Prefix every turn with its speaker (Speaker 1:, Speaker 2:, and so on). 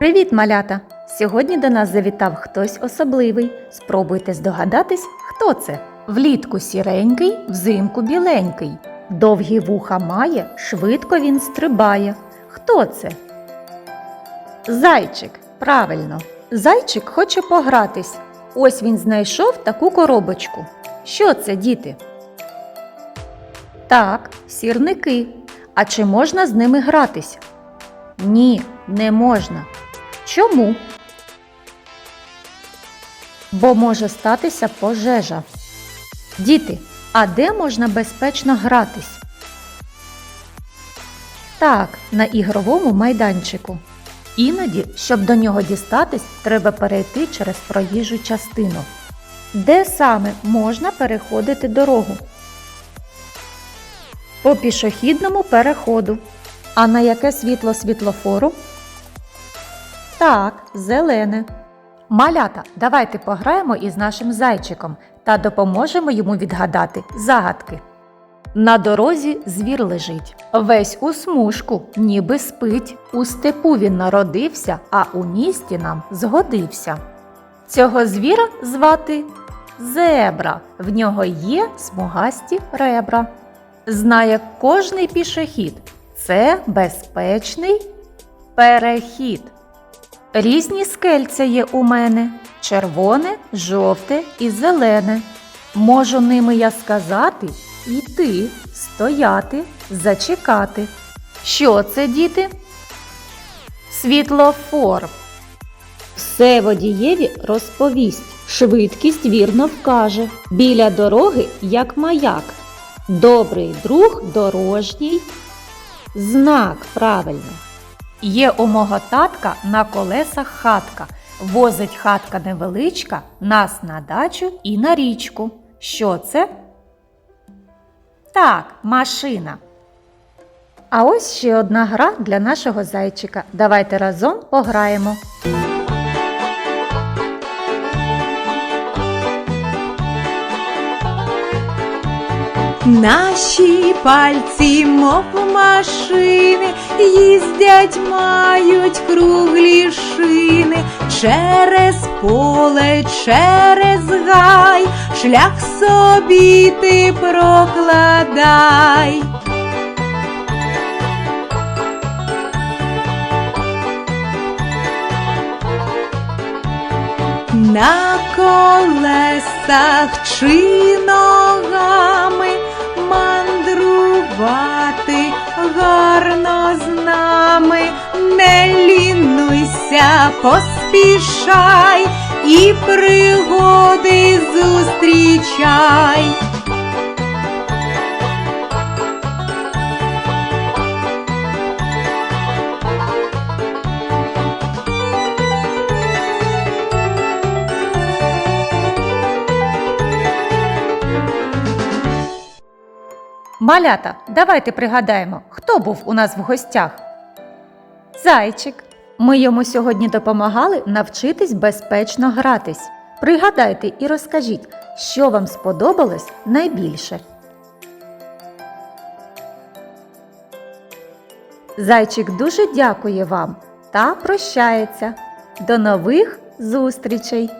Speaker 1: Привіт, малята! Сьогодні до нас завітав хтось особливий. Спробуйте здогадатись, хто це. Влітку сіренький, взимку біленький. Довгі вуха має, швидко він стрибає. Хто це? Зайчик. Правильно. Зайчик хоче погратись. Ось він знайшов таку коробочку. Що це, діти? Так, сірники. А чи можна з ними гратись? Ні, не можна. Чому? Бо може статися пожежа. Діти, а де можна безпечно гратись? Так, на ігровому майданчику. Іноді, щоб до нього дістатись, треба перейти через проїжджу частину. Де саме можна переходити дорогу? По пішохідному переходу. А на яке світло світлофору? Так, зелене. Малята, давайте пограємо із нашим зайчиком та допоможемо йому відгадати загадки. На дорозі звір лежить, весь у смужку, ніби спить. У степу він народився, а у місті нам згодився. Цього звіра звати зебра. В нього є смугасті ребра. Знає кожний пішохід. Це безпечний перехід. Різні скельця є у мене червоне, жовте і зелене. Можу ними я сказати йти, стояти, зачекати. Що це, діти? Світлофор. Все водієві розповість, швидкість вірно вкаже. Біля дороги, як маяк. Добрий друг дорожній. Знак правильно. Є у мого татка на колесах хатка. Возить хатка невеличка нас на дачу і на річку. Що це? Так, машина. А ось ще одна гра для нашого зайчика. Давайте разом пограємо.
Speaker 2: Наші пальці, мов машини, їздять, мають круглі шини через поле, через гай, шлях собі ти прокладай. На колесах чи поспішай і пригоди зустрічай.
Speaker 1: Малята, давайте пригадаємо, хто був у нас в гостях. Зайчик. Ми йому сьогодні допомагали навчитись безпечно гратись. Пригадайте і розкажіть, що вам сподобалось найбільше. Зайчик дуже дякує вам та прощається. До нових зустрічей!